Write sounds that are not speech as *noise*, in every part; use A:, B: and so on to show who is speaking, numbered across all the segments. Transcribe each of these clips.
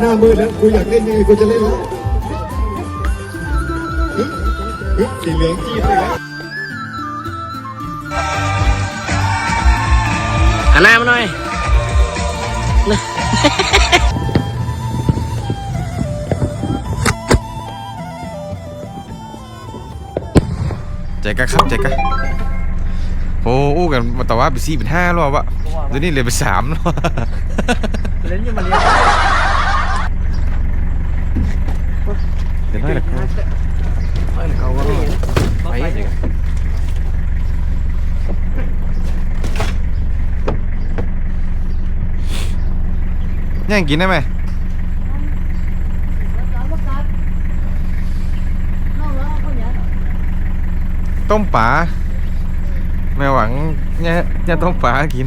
A: หน้ามืดแล้วกูอยากเล่นยังไงกูจะเล่นแล้วฮึบฮึบสีเหลืองจี้ไปแล้ว
B: หันหน้ามาหน่อย
C: ใจกะครับใจกะโอ้อู้กันมาแต่ว่าไปสี่เป็นห้ารอบวะเดี๋ยวนี้เหลือไปสามแล้ว
B: เล่นอยู่มาเรียน
C: เดี๋ยวน้อยละครับ
B: เขาก็ไป
C: ย่างกินได้ไหมต้มปลาแม่หวังเนี่ยเนี่ ยต้มปลากิน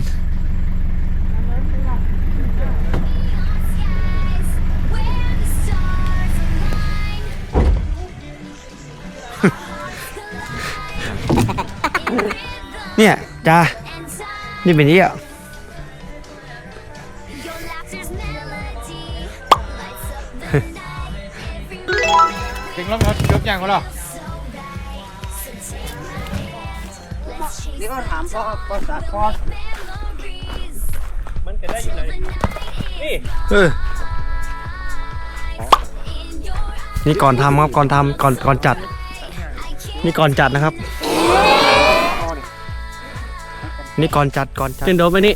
B: เนี่ยจ้านี่เป็นนี่อะ
C: จริงแล้วเขายกย่างเขาหรอ
B: นี่ก็ถามพ่อพ่อสาพ่อ
C: เออ
B: นี่ก่อนทำครับก่อนทำก่อนก่อนจัด นี่ก่อนจัดนะครับ นี่ก่อนจัดก่อนจัดเต้นโดบไปนี่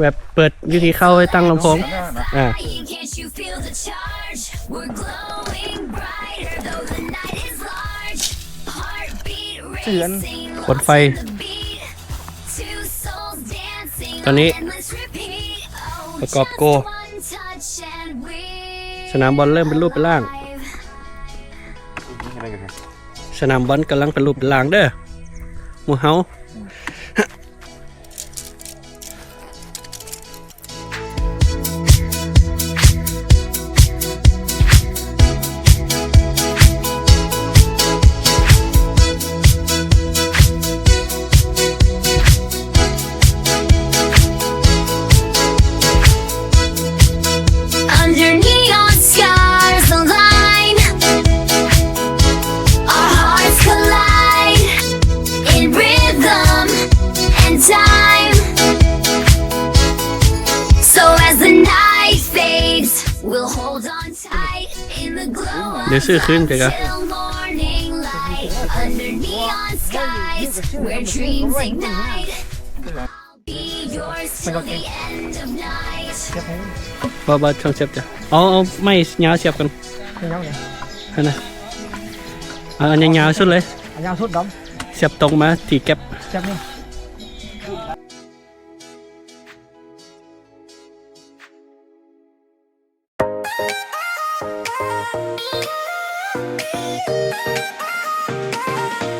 B: แบบเปิดวิธีเข้าให้ตั้งลำโพงอ่า
D: Can't you feel the charge? We're glowing brighter, though the night is large. Heartbeat racing,
B: กดไฟ
D: the beat. Two souls dancing,
B: ตอนนี้
D: endless repeat. Oh,
B: ประกอบ
D: just
B: โก
D: one touch and we
B: สนามบอลเริ่มเป็นรูปเป็นร่าง
D: live.
B: สนามบอลกำลังเป็นรูปเป็นร่างเด้อหมูเฮา เดี๋ยว
D: of
B: ซื้อขึ้นไปกัน
D: till morning light. Under neon skies, where dreams ignite. I'll be yours till the end of night.
B: บอบาช่องเสียบจ้ะเอาเอาไม่ยาวเสียบกันนั่นนะเอาอันยาวๆสุดเลย
E: ยาวสุดดอม
B: เสียบตรงมาที่แก๊ป
E: จับ นี่
B: ม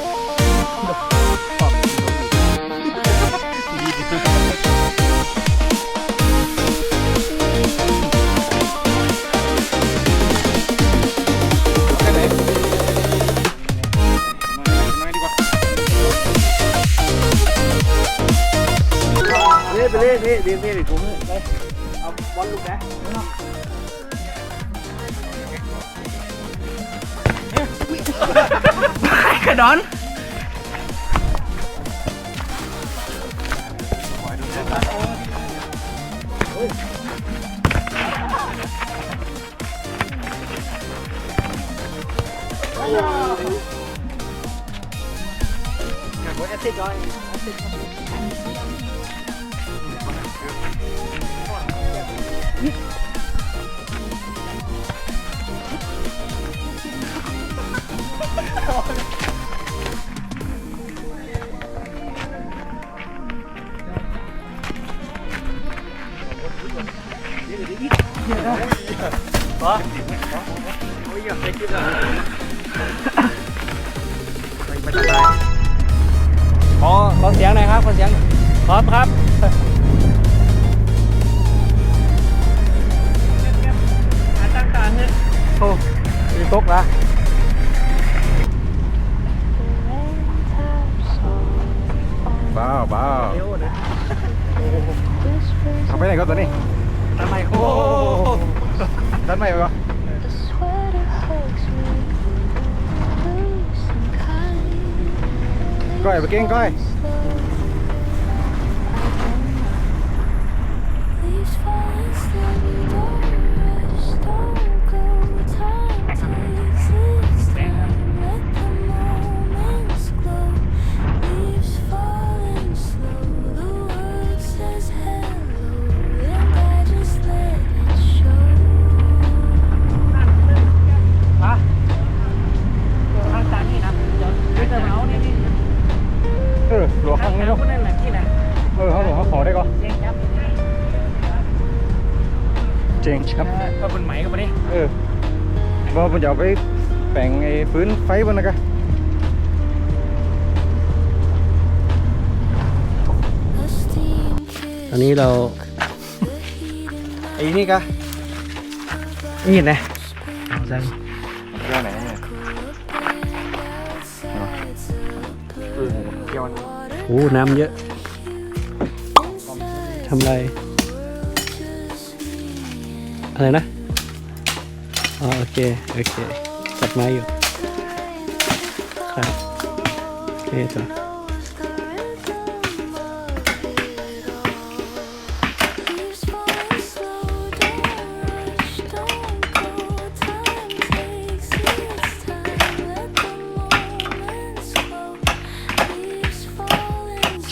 E: con
B: lục đấy đúng không cái đón. Hãy subscribe cho kênh Ghiền Mì Gõ Để không bỏ lỡ những video hấp dẫn พร้อมครับตั้งการเนี่ยโอ้ยตกละ
F: บ้าวบ้าว
B: เร็วนะ
F: เอาไปไหนก็ตัวนี้
B: ทำไมโอ้
F: ด้านไหนวะก้อยไปเก่งก้อย
G: face, let
B: me. จะเอาไป
F: แปลงไอ้ฟื้นไฟบนนะกะ
B: อันนี้เราไอ้นี่กะนี่นะเอาใจ
F: เรื่องไหนเนี่ย
B: โอ้น้ำเยอะทำไร อะไรนะ เค โอเค จัดไม้อยู่ ครับโอเคจ้ะ
G: Leaves falling slow, don't rush, don't go. Time takes its time, let the moments flow. Leaves falling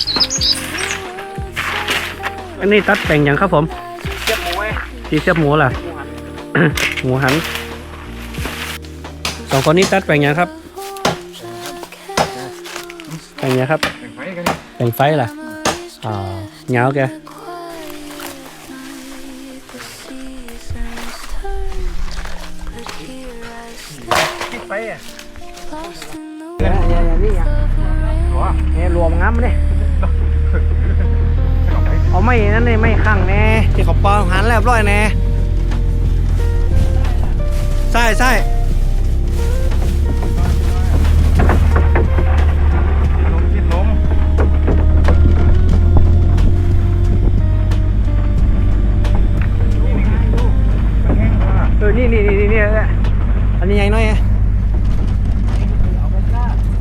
G: slow, the world says
B: อันนี้ตัดแต่งยังครับผม
E: เจ็บหมูไอ้
B: สีเสียบหมูล่ะ หมูหัน สองคนนี้ตัดแต่งยังครับแต่งยังครับ
F: แปลงไฟกันนี่
B: แต่งไฟล่ะอ่าเงาแก
E: คิดไปอะ
G: lost in the
E: เนี่ยเนี่ยนี่อะ
G: rain.
E: เนี่ยรวมงั้มเลยเอาไม่นั่นเลยไม่ข้างแน่ที่เขาปองหันแล้วร้อยแน่ใช่ใช่ นี่นี่นี่นี่นี่อันนี้ใหญ่หน่อยไง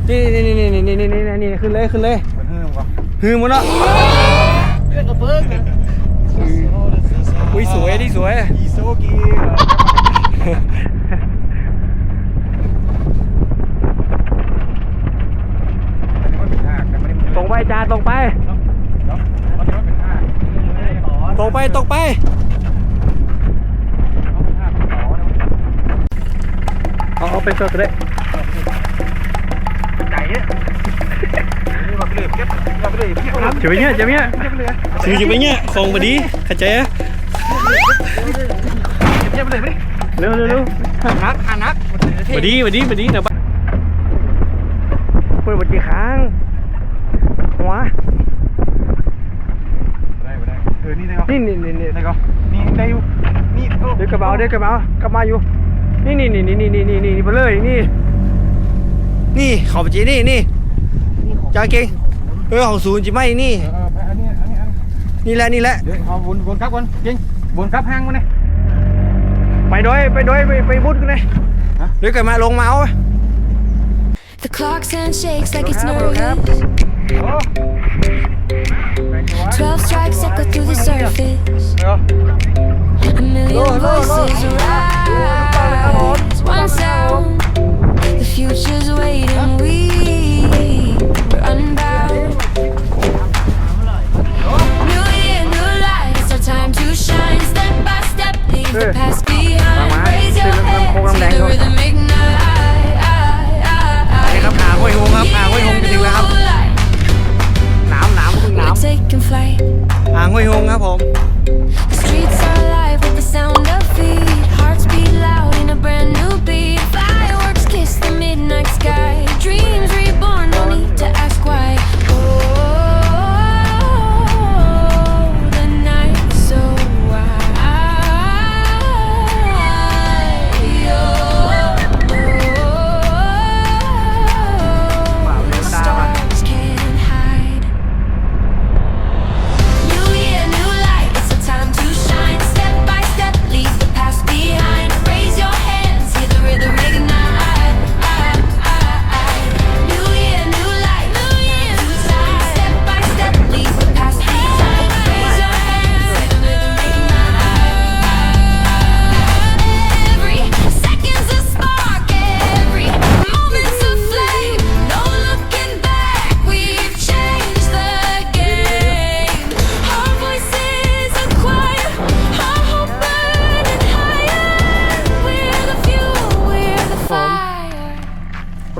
E: นี่นี่นี่นี่นี่นี่นี่นี่นี่ขึ้นเลยขึ้นเลย
F: เป็นเฮือกว่ะ
E: ฮือหมดแล้วอุ้ยสวยดิสวย
F: อีโซกีอันนี้มันเป็นหากแต่ไม่ได้มัน
E: ตรงไปจ้าตรงไป
F: เนาะอันนี้มันเป็นหาก
E: ตรงไปตรงไป
F: เอาเป็นหากต่อนะ
B: เอาเอา ไปเสิร์ฟก็ได้
F: ไก่เนี่ยนี่มาไปเลยเก็บมาไปเลยพี่ครับ
B: จะไปเนี้ยจะไปเนี้ยซื้อจะไปเนี้ยฟองมาดีเข้าใจอะ
F: เก็บไปเลยไป
B: เร็วเร็วเร็ว
E: นักหันนัก
B: มาดีมาดีมาดีนะบ้า
E: เปิดบัญชีค้างหัว
F: ได้ได้เออนี่ได้ก็
E: นี่นี่นี่นี่
F: ได้ก็นี่ได้อยู่นี่
E: เดี๋ยวกระเป๋าเดี๋ยวกระเป๋ากลับมาอยู่ นี่นี่นี่นี่นี่นี่ไปเลยนี่ นี่ขอบจีนี่นี่จางเก่งเออของศูนย์จีไม่นี่
F: นี่
E: แหละนี่แหละ
F: เดี๋ยวเอานวนครับวนจริงวนครับห้างมันเลย
E: ไปด้วยไปด้วยไปไปบุดกันเลยเดี๋ยวเกิดมาลงมาเอา
G: The clock sound shakes like it's nervous. Twelve strikes echo through the surface. A million voices arise. one sound. The future's waiting, we are unbound. New year, new life, it's our time to shine. Step by step, leave the past behind. Raise your head to the rhythm ignite. New
E: year,
G: The streets are alive with the sound of feet. Hearts beat loud. A brand new beat.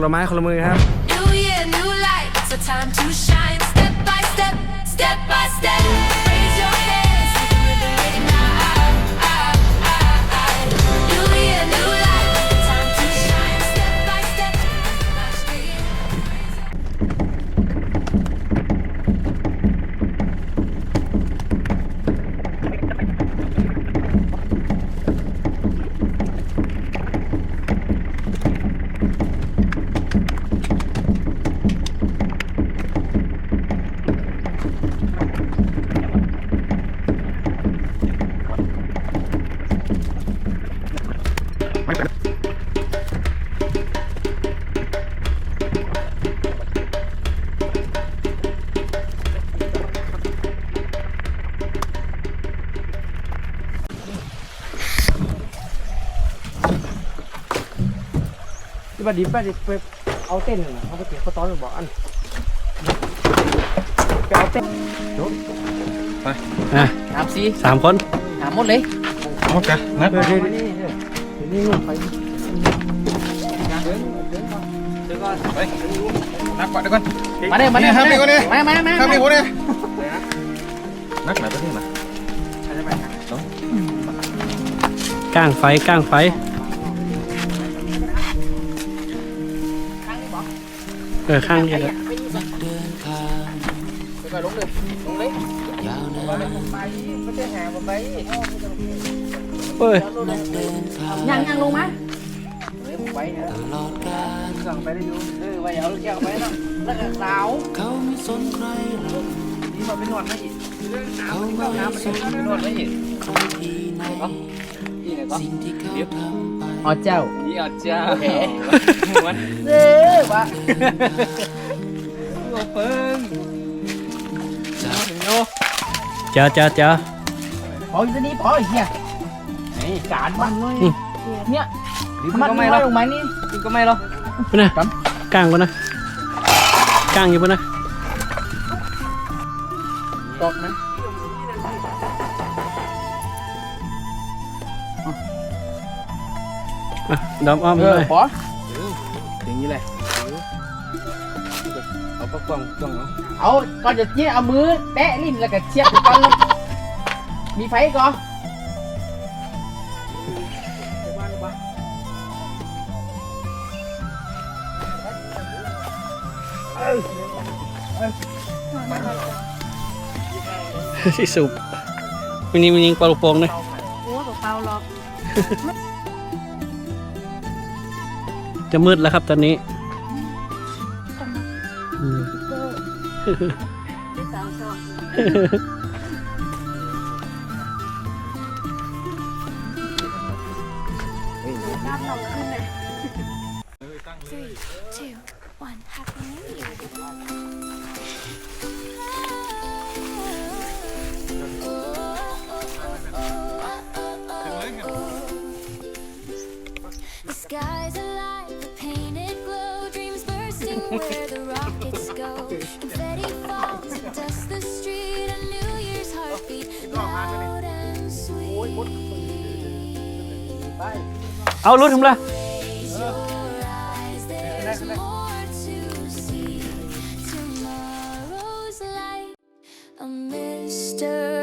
E: ละไม้คนละมือครับ บ้านดิบบ้านดิบไปเอาเต้นหนึ่งอะเขาไปเก็บเขาต้อนบอกอันไปเอาเต้น
B: อะ
H: ถามสิ
B: สามคน
H: ถามหมดเลย
F: โอเคนัด
E: เดี๋ยวเดี๋ยวนี่เดี๋ยวนี่นู่นไป
F: ไปนักก่อนเดี๋ยวก่อน
H: มาเด้อมาเด้อ
F: ครับ
H: มา
F: นี่ก่อนดิ
H: มามามา
F: ครับ
H: มา
F: นี่คนนี้นักไหนประเทศนะ
B: ก้างไฟก้างไฟ เออข้างนี้แหละ
H: ไปลงเลยลงเลย
B: เอ้ย
H: ยังยังลงมา
E: ไปนะสั่งไปได้อยู่
H: เออไปเอาลูกแก้วไปนะแล้วก็สาวเขาไม่สนใคร
E: นี่มาไปนวดให้อีก
H: เขาไม่สนนวดไม่เห็นที่ไหนที่ไหนก็สิ่งที่เขาทำไปอ๋อเจ้า ยอ๋อเจ้าแหมวันเด้อวะโอ้เปิ้งจ้า
B: เจ้าเจ้าเจ้า
H: พออยู่ที่นี่พอไอ้เหี้ยนี่การมันเลยเนี่ยมัน
E: ก็
H: ไม่
E: หรอก
H: มานี่
E: ดิบก็ไม่หรอก
B: ไปนะกางปะนนะกางอยู่ปะนะ ดอมอ้อม
H: เอ
B: เล
H: อยพอ
E: อย่างนี้แหละเอาปะกวางกวางเนาะ
H: เอาก่อนจะเจี๊ยเอามือแตะลิ้นแล้วก็เชียบก่อนแล้วมีไฟก่อน
B: ที่สูบวันนี้มันยิงปลาลูกโป่งเลย
I: โอ้เปล่าๆหรอก
B: จะมืดแล้วครับตอนนี้อืม
I: ที่สาวชอบน้ำหนองขึ้นเลย
G: Three, two, one. Happy New Year. where the rockets go. Confetti falls and dust the street. A New Year's heartbeat, loud and sweet.
B: เอารถถึงละ
G: Raise your eyes, there's more to see. Tomorrow's light, a mystery.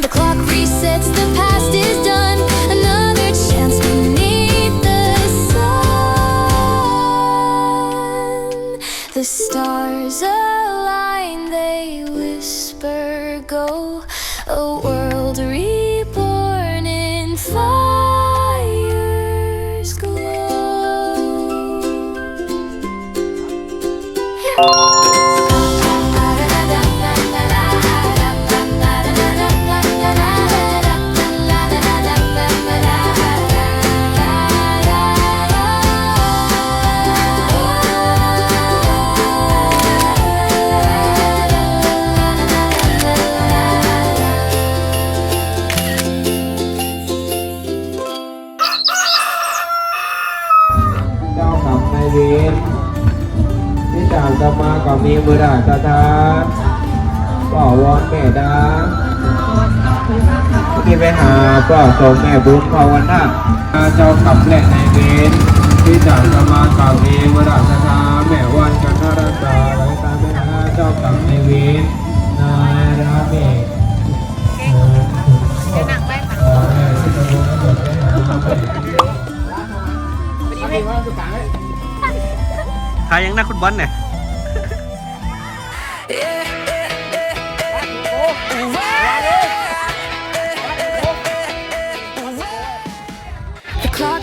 G: The clock resets, the past is done. Another chance beneath the sun. The stars align, they whisper, go. A world reborn in fire's glow.
J: ก็มีมือด่าตาทานก็วอนแม่ดาที่ไปหาก็ส่งแม่บุญภาวนาเจ้ากรรมและนเวรที่จากจะมาก็มีมือด่าตาทานแม่วันกันทรักษาไว้ตามแม่นาเจ้ากรรมนเวรนายราเมฆเดี๋ยวหนักไปค่ะ
B: ทายยังนักฟุตบอลเนี่ย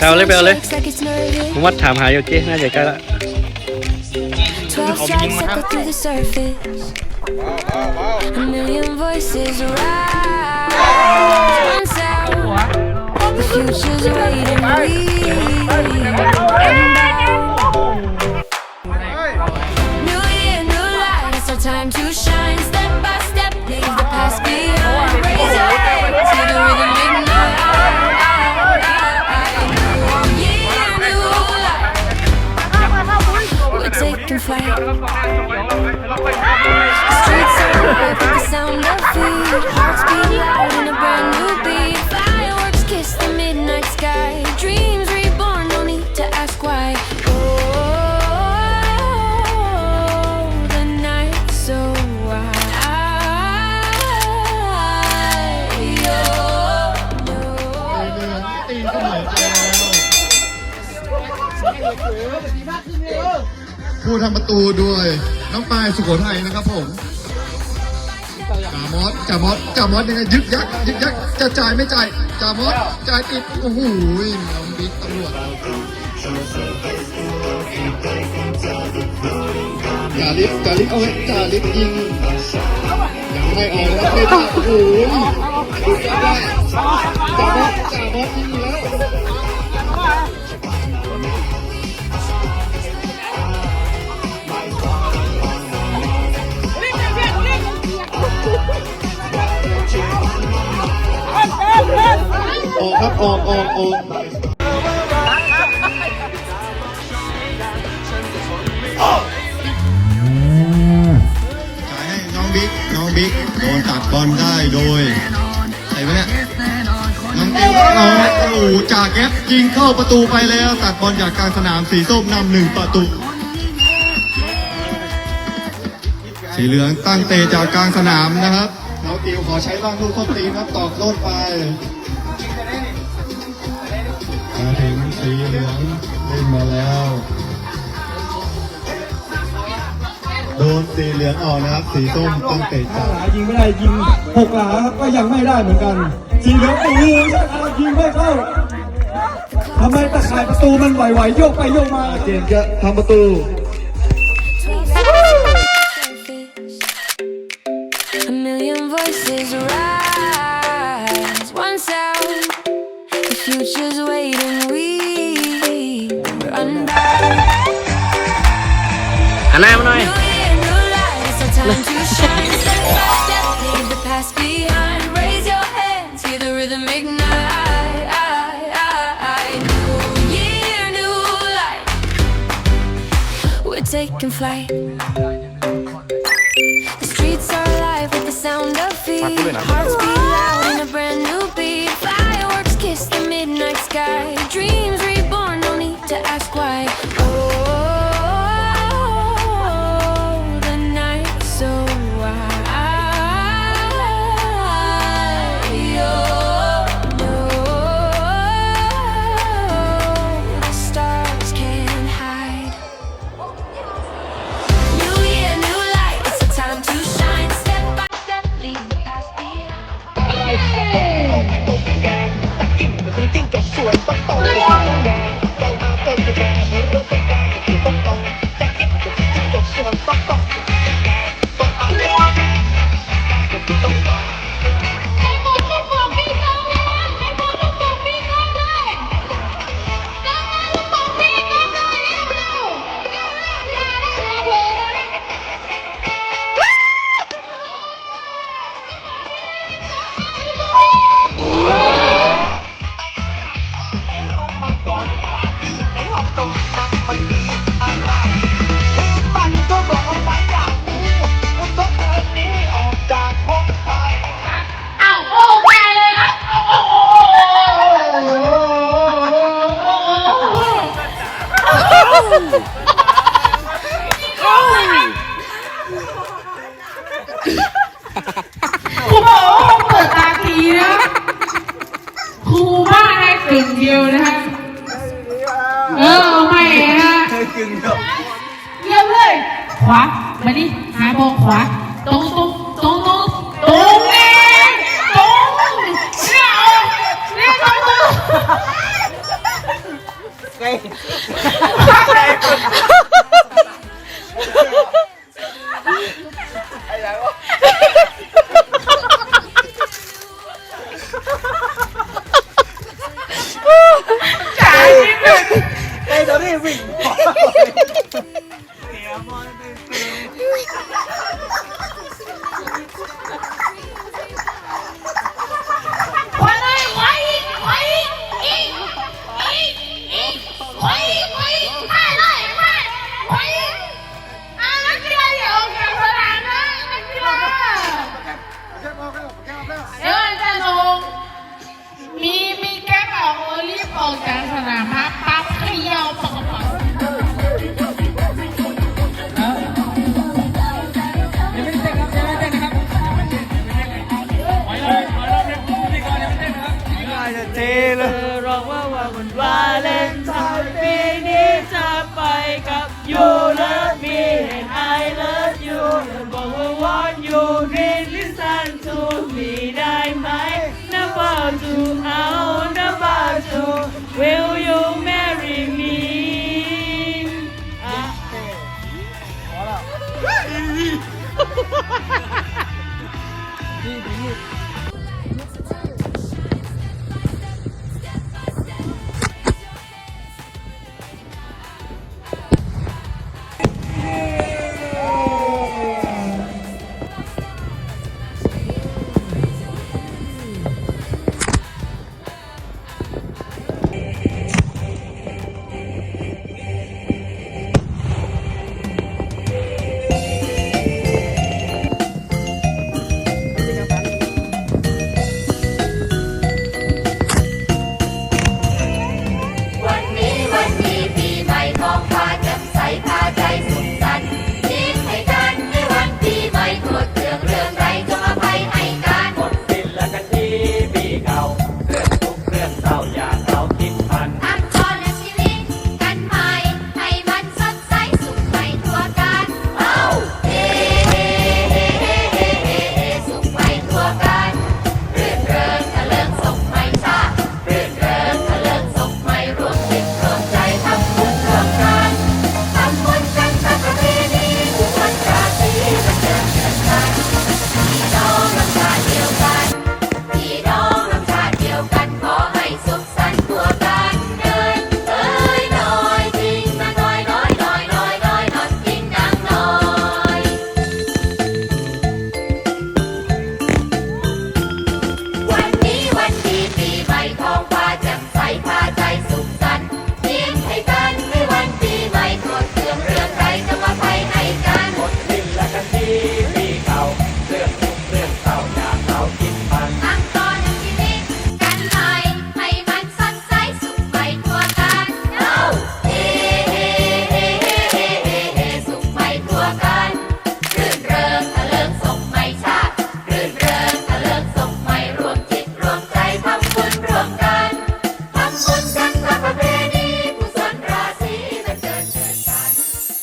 G: The clock
B: Bèo lấy, bèo lấy.
G: ticks like it's nervous.
B: ผมว่าถามหาอยู่เจ๊น่าจะใกล้ละ
G: Twelve strikes echo through the surface. A million voices rise. One sound. The future's waiting. New year, new light. It's our time to shine. Step by step, leave the past behind. Raise your
A: ทำประตูด้วย น้องปายสุโขทัยนะครับผมจ่ามอสจ่ามอสจ่ามอสยังไงยึกยักยึกยักจะจ่ายไม่จ่ายจ่ามอสจ่ายติดโอ้โหน้องบิ๊กตำรวจจ่าลิฟจ่าลิฟเอาไว้จ่าลิฟยิงยังไม่ออกแล้วไม่ได้โอ้โหจ่ามอสจ่ามอสยิงแล้ว ออกครับออกออกออกจ่ายให้น้องบิ๊กน้องบิ๊กโดนตัดบอลได้โดยใครวะเนี่ยน้องติวน้องโอ้โหจ่าแก๊ปยิงเข้าประตูไปแล้ว ตัดบอลจากกลางสนามสีส้มนำหนึ่งประตูสีเหลืองตั้งเตะจากกลางสนามนะครับน้องติวขอใช้บ้างลูกต้นตีนครับตอกโลดไป สีเหลืองเล่นมาแล้ว โดนสีเหลืองออกนะครับ สีส้มต้องเตะจับ
K: หลายิงไม่ได้ยิงหกหลาครับก็ยังไม่ได้เหมือนกัน สีเหลืองโอ้โหยิงไม่เข้าทำไมตะข่ายประตูมันไหวๆโยกไปโยกมา
A: เจมส์จะทำประตู
G: taking flight. The streets are alive with the sound of feet.
L: ครูบอกว่าเปิดตาทีนะครูบ้าได้กึ่งเดียวนะฮะเออเอาใหม่นะฮะเริ่มเลย ขวา มาดิหาโบขวา นิดหนึ่ง about to about to will you marry me? Ah. *laughs*